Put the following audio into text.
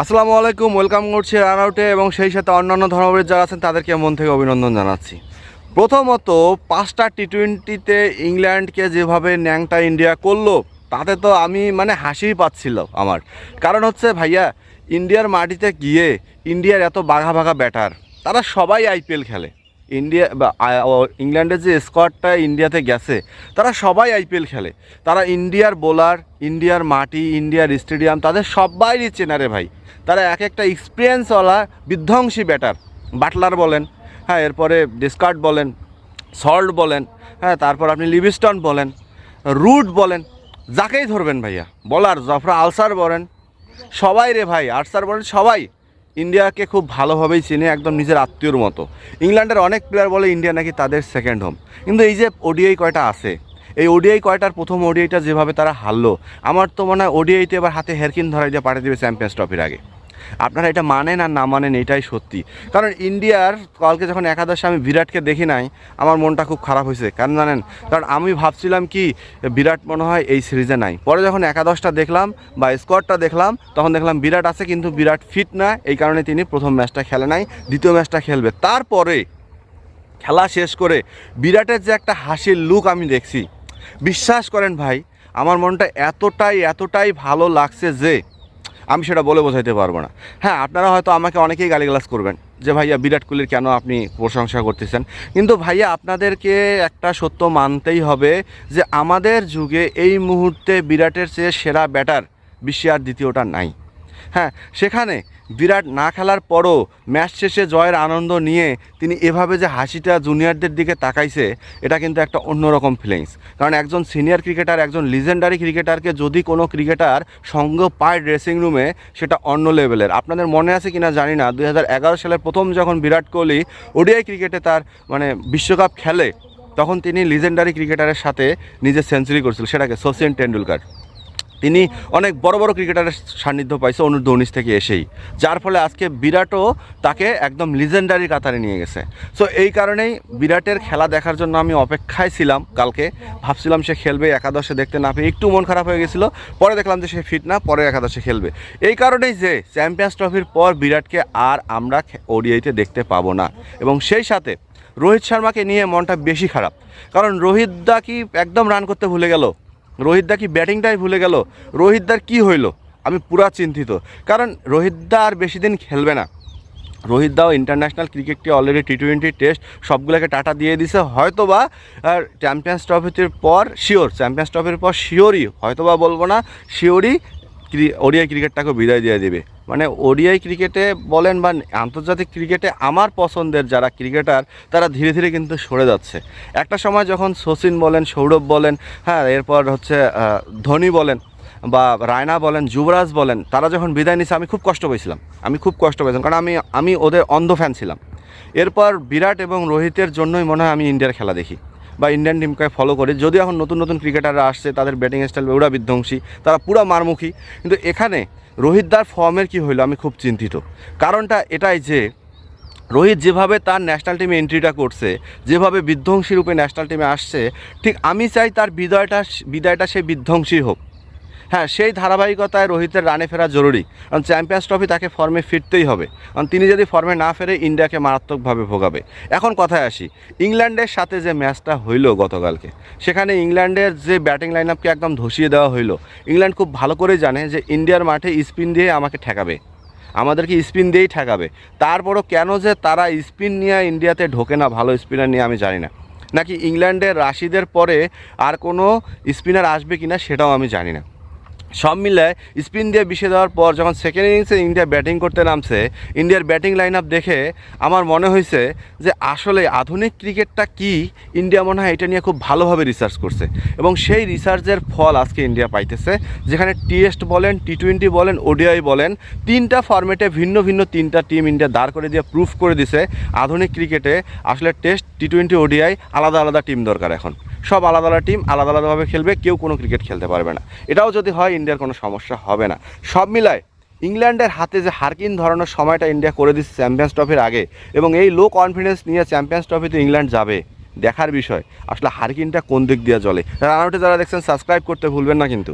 আসসালামু আলাইকুম, ওয়েলকাম করছি রানআউটে এবং সেই সাথে অন্যান্য ধর্মবীর যারা আছেন, তাদেরকে মন থেকে অভিনন্দন জানাচ্ছি। প্রথমত, পাঁচটা টি টোয়েন্টিতে ইংল্যান্ডকে যেভাবে ন্যাংটা ইন্ডিয়া করল, তাতে তো আমি মানে হাসিই পাচ্ছিল আমার। কারণ হচ্ছে ভাইয়া, ইন্ডিয়ার মাটিতে গিয়ে ইন্ডিয়ার এত বাঘা বাঘা ব্যাটার তারা সবাই আইপিএল খেলে। ইন্ডিয়া বা ইংল্যান্ডের যে স্কোয়াডটা ইন্ডিয়াতে গেছে, তারা সবাই আইপিএল খেলে। তারা ইন্ডিয়ার বোলার ইন্ডিয়ার মাটি, ইন্ডিয়ার স্টেডিয়াম তাদের সবাইই চেনারে ভাই। তারা এক একটা এক্সপিরিয়েন্সওয়ালা বিধ্বংসী ব্যাটার বাটলার বলেন হ্যাঁ এরপরে ডিসকার্ড বলেন সল্ট বলেন হ্যাঁ তারপর আপনি লিভিস্টন বলেন রুট বলেন, যাকেই ধরবেন ভাইয়া। বলার জফরা আলসার বলেন, সবাই রে ভাই আর্সার বলেন সবাই। ইন্ডিয়াকে খুব ভালোভাবেই চিনে একদম নিজের আত্মীয়র মতো। ইংল্যান্ডের অনেক প্লেয়ার বলে ইন্ডিয়া নাকি তাদের সেকেন্ড হোম কিন্তু এই যে ওডিআই কয়টা আছে? এই ওডিআই কয়টার প্রথম ওডিআইটা যেভাবে তারা হারলো, আমার তো মনে হয় ওডিআইতে এবার হাতে হেরকিন ধরাই দিয়ে পাঠিয়ে দেবে চ্যাম্পিয়ন্স ট্রফির আগে। আপনারা এটা মানেন আর না মানেন এটাই সত্যি। কারণ ইন্ডিয়ার কালকে যখন একাদশে আমি বিরাটকে দেখি নাই, আমার মনটা খুব খারাপ হয়েছে। কারণ জানেন, কারণ আমি ভাবছিলাম কি, বিরাট মনে হয় এই সিরিজে নাই। পরে যখন একাদশটা দেখলাম বা স্কোয়াডটা দেখলাম, তখন দেখলাম বিরাট আছে, কিন্তু বিরাট ফিট না। এই কারণে তিনি প্রথম ম্যাচটা খেলে নাই, দ্বিতীয় ম্যাচটা খেলবে। তারপরে খেলা শেষ করে বিরাটের যে একটা হাসির লুক আমি দেখছি। বিশ্বাস করেন ভাই, আমার মনটা এতটাই এতটাই ভালো লাগছে যে আমি সেটা বলে বোঝাইতে পারব না। হ্যাঁ আপনারা হয়তো আমাকে অনেকেই গালিগালাজ করবেন যে, ভাইয়া, বিরাট কোহলির কেন আপনি প্রশংসা করতেছেন? কিন্তু ভাইয়া, আপনাদেরকে একটা সত্য মানতেই হবে যে, আমাদের যুগে এই মুহূর্তে বিরাটের চেয়ে সেরা ব্যাটার বিশ্বে আর দ্বিতীয়টা নাই। হ্যাঁ সেখানে বিরাট না খেলার পরও ম্যাচ শেষে জয়ের আনন্দ নিয়ে তিনি এভাবে যে হাসিটা জুনিয়রদের দিকে তাকাইছে, এটা কিন্তু একটা অন্যরকম ফিলিংস কারণ একজন সিনিয়র ক্রিকেটার একজন লিজেন্ডারি ক্রিকেটারকে যদি কোনো ক্রিকেটার সঙ্গ পায় ড্রেসিং রুমে সেটা অন্য লেভেলের আপনাদের মনে আছে কিনা জানি না, দুই সালের প্রথম যখন বিরাট কোহলি ওডিআই ক্রিকেটে তার মানে বিশ্বকাপ খেলে, তখন তিনি লিজেন্ডারি ক্রিকেটারের সাথে নিজে সেঞ্চুরি করছিল, সেটাকে সচিন টেন্ডুলকার তিনি অনেক বড় বড় ক্রিকেটারের সান্নিধ্য পাইছে অনূর্ধ্ব উনিশ থেকে এসেই। যার ফলে আজকে বিরাটও তাকে একদম লিজেন্ডারি কাতারে নিয়ে গেছে। সো এই কারণেই বিরাটের খেলা দেখার জন্য আমি অপেক্ষায় ছিলাম কালকে। ভাবছিলাম সে খেলবে, একাদশে দেখতে না পেয়ে একটু মন খারাপ হয়ে গেছিল। পরে দেখলাম যে সে ফিট না, পরে একাদশে খেলবে। এই কারণেই যে চ্যাম্পিয়ন্স ট্রফির পর বিরাটকে আর আমরা ওডিআইতে দেখতে পাবো না। এবং সেই সাথে রোহিত শর্মাকে নিয়ে মনটা বেশি খারাপ। কারণ রোহিত দা কি একদম রান করতে ভুলে গেল? রোহিতদা কি ব্যাটিংটাই ভুলে গেল? রোহিতদার কি হইল? আমি পুরা চিন্তিত। কারণ রোহিতদা আর বেশি দিন খেলবে না। রোহিত দাও ইন্টারন্যাশনাল ক্রিকেটটি অলরেডি টি টোয়েন্টি টেস্ট সবগুলোকে টাটা দিয়ে দিছে। হয়তোবা আর চ্যাম্পিয়ন্স ট্রফিটির পর শিওর চ্যাম্পিয়ন্স ট্রফির পর শিওরই হয়তো বা বলব না শিওরই ওডিআই ক্রিকেটটাকে বিদায় দিয়ে দেবে। মানে ওডিআই ক্রিকেটে বলেন বা আন্তর্জাতিক ক্রিকেটে আমার পছন্দের যারা ক্রিকেটার, তারা ধীরে ধীরে কিন্তু সরে যাচ্ছে। একটা সময় যখন সচিন বলেন, সৌরভ বলেন হ্যাঁ এরপর হচ্ছে ধোনি বলেন বা রায়না বলেন, যুবরাজ বলেন, তারা যখন বিদায় নিছে, আমি খুব কষ্ট পেয়েছিলাম আমি খুব কষ্ট পেয়েছিলাম কারণ আমি আমি ওদের অন্ধ ফ্যান ছিলাম। এরপর বিরাট এবং রোহিতের জন্যই মনে হয় আমি ইন্ডিয়ার খেলা দেখি। বা ইন্ডিয়ান টিমকে ফলো করে। যদি এখন নতুন নতুন ক্রিকেটাররা আসছে, তাদের ব্যাটিং স্টাইল ওরা বিধ্বংসী, তারা পুরো মারমুখী। কিন্তু এখানে রোহিতদার ফর্মের কি হইল আমি খুব চিন্তিত। কারণটা এটাই যে, রোহিত যেভাবে তার ন্যাশনাল টিমে এন্ট্রিটা করছে, যেভাবে বিধ্বংসী রূপে ন্যাশনাল টিমে আসছে, ঠিক আমি চাই তার বিদায়টা বিদায়টা সে বিধ্বংসী হোক। হ্যাঁ সেই ধারাবাহিকতায় রোহিতের রানে ফেরা জরুরি। কারণ চ্যাম্পিয়ন্স ট্রফি তাকে ফর্মে ফিরতেই হবে। কারণ তিনি যদি ফর্মে না ফেরে, ইন্ডিয়াকে মারাত্মকভাবে ভোগাবে। এখন কথায় আসি, ইংল্যান্ডের সাথে যে ম্যাচটা হইল গতকালকে, সেখানে ইংল্যান্ডের যে ব্যাটিং লাইন আপকে একদম ধসিয়ে দেওয়া হইল, ইংল্যান্ড খুব ভালো করে জানে যে ইন্ডিয়ার মাঠে স্পিন দিয়ে আমাকে ঠেকাবে। আমাদেরকে স্পিন দিয়েই ঠেকাবে। তারপরও কেন যে তারা স্পিন নিয়ে ইন্ডিয়াতে ঢোকে না, ভালো স্পিনার নিয়ে আমি জানি না। নাকি ইংল্যান্ডের রাশিদের পরে আর কোনো স্পিনার আসবে কিনা, সেটাও আমি জানি না। সব মিলে স্পিন দিয়ে বিষে দেওয়ার পর যখন সেকেন্ড ইনিংসে ইন্ডিয়া ব্যাটিং করতে নামছে, ইন্ডিয়ার ব্যাটিং লাইন আপ দেখে আমার মনে হয়েছে যে আসলে আধুনিক ক্রিকেটটা কি, ইন্ডিয়া মনে হয় এটা নিয়ে খুব ভালোভাবে রিসার্চ করছে। এবং সেই রিসার্চের ফল আজকে ইন্ডিয়া পাইতেছে। যেখানে টেস্ট বলেন টি টোয়েন্টি বলেন ওডিআই বলেন, তিনটা ফরম্যাটে ভিন্ন ভিন্ন তিনটা টিম ইন্ডিয়া দাঁড় করে দিয়ে প্রুফ করে দিছে আধুনিক ক্রিকেটে। আসলে টেস্ট টি টোয়েন্টি ওডিআই আলাদা আলাদা টিম দরকার এখন। সব আলাদা আলাদা টিম আলাদা আলাদাভাবে খেলবে, কেউ কোনো ক্রিকেট খেলতে পারবে না। এটাও যদি হয়, ইন্ডিয়ার কোনো সমস্যা হবে না। সব মিলায়, ইংল্যান্ডের হাতে যে হারকিন ধরানোর সময়টা ইন্ডিয়া করে দিচ্ছে চ্যাম্পিয়ন্স ট্রফির আগে, এবং এই লো কনফিডেন্স নিয়ে চ্যাম্পিয়ন্স ট্রফিতে ইংল্যান্ড যাবে, দেখার বিষয়। আসলে হারকিনটা কোন দিক দিয়ে চলে রান আউটে যারা দেখছেন সাবস্ক্রাইব করতে ভুলবেন না কিন্তু।